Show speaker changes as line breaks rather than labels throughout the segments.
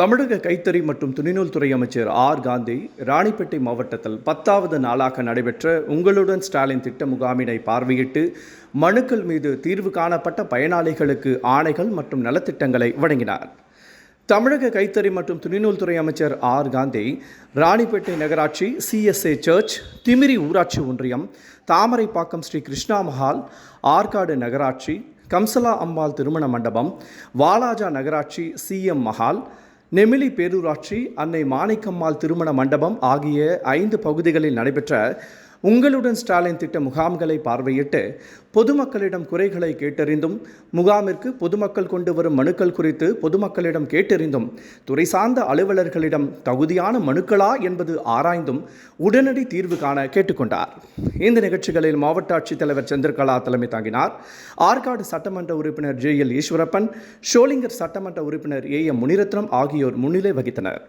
தமிழக கைத்தறி மற்றும் துணிநூல் துறை அமைச்சர் ஆர். காந்தி ராணிப்பேட்டை மாவட்டத்தில் பத்தாவது நாளாக நடைபெற்ற உங்களுடன் ஸ்டாலின் திட்ட முகாமினை பார்வையிட்டு மனுக்கள் மீது தீர்வு காணப்பட்ட பயனாளிகளுக்கு ஆணைகள் மற்றும் நலத்திட்டங்களை வழங்கினார். தமிழக கைத்தறி மற்றும் துணிநூல் துறை அமைச்சர் ஆர். காந்தி ராணிப்பேட்டை நகராட்சி சிஎஸ்ஏ சர்ச் திமிரி ஊராட்சி ஒன்றியம் தாமரைப்பாக்கம் ஸ்ரீ கிருஷ்ணா மஹால் ஆற்காடு நகராட்சி கம்சலா அம்பாள் திருமண மண்டபம் வாலாஜா நகராட்சி சிஎம் மஹால் நெமிலி பேரூராட்சி அன்னை மாணிக்கம்மாள் திருமண மண்டபம் ஆகிய ஐந்து பகுதிகளில் நடைபெற்ற உங்களுடன் ஸ்டாலின் திட்ட முகாம்களை பார்வையிட்டு பொதுமக்களிடம் குறைகளை கேட்டறிந்தும் முகாமிற்கு பொதுமக்கள் கொண்டு வரும் மனுக்கள் குறித்து பொதுமக்களிடம் கேட்டறிந்தும் துறை சார்ந்த அலுவலர்களிடம் தகுதியான மனுக்களா என்பது ஆராய்ந்தும் உடனடி தீர்வு காண கேட்டுக்கொண்டார். இந்த நிகழ்ச்சிகளில் மாவட்ட ஆட்சித்தலைவர் சந்திரகலா தலைமை தாங்கினார். ஆற்காடு சட்டமன்ற உறுப்பினர் ஜே எல் ஈஸ்வரப்பன் ஷோலிங்கர் சட்டமன்ற உறுப்பினர் ஏ எம் முனிரத்னம் ஆகியோர் முன்னிலை வகித்தனர்.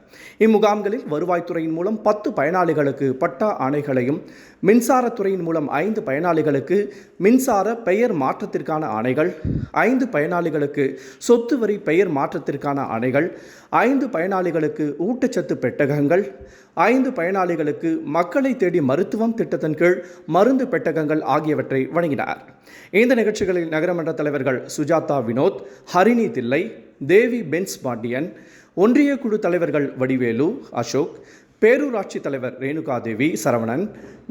இம்முகாம்களில் வருவாய்த்துறையின் மூலம் பத்து பயனாளிகளுக்கு பட்டா ஆணைகளையும் மின்சாரத்துறையின் மூலம் ஐந்து பயனாளிகளுக்கு மின்சார பெயர் மாற்றத்திற்கான ஆணைகள் ஐந்து பயனாளிகளுக்கு சொத்து வரி பெயர் மாற்றத்திற்கான ஆணைகள் ஐந்து பயனாளிகளுக்கு ஊட்டச்சத்து பெட்டகங்கள் ஐந்து பயனாளிகளுக்கு மக்களை தேடி மருத்துவம் திட்டத்தின் கீழ் மருந்து பெட்டகங்கள் ஆகியவற்றை வழங்கினார். இந்த நிகழ்ச்சிகளில் நகரமன்ற தலைவர்கள் சுஜாதா வினோத் ஹரிணி தில்லை தேவி பென்ஸ் பாண்டியன் ஒன்றிய குழு தலைவர்கள் வடிவேலு அசோக் பேரூராட்சி தலைவர் ரேணுகாதேவி சரவணன்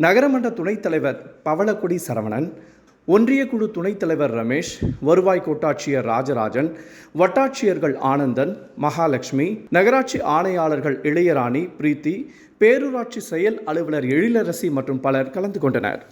நகரமன்ற துணைத் தலைவர் பவளக்குடி சரவணன் ஒன்றிய குழு துணைத் தலைவர் ரமேஷ் வருவாய் கோட்டாட்சியர் ராஜராஜன் வட்டாட்சியர்கள் ஆனந்தன் மகாலட்சுமி நகராட்சி ஆணையாளர்கள் இளையராணி பிரீத்தி பேரூராட்சி செயல் அலுவலர் எழிலரசி மற்றும் பலர் கலந்து கொண்டனர்.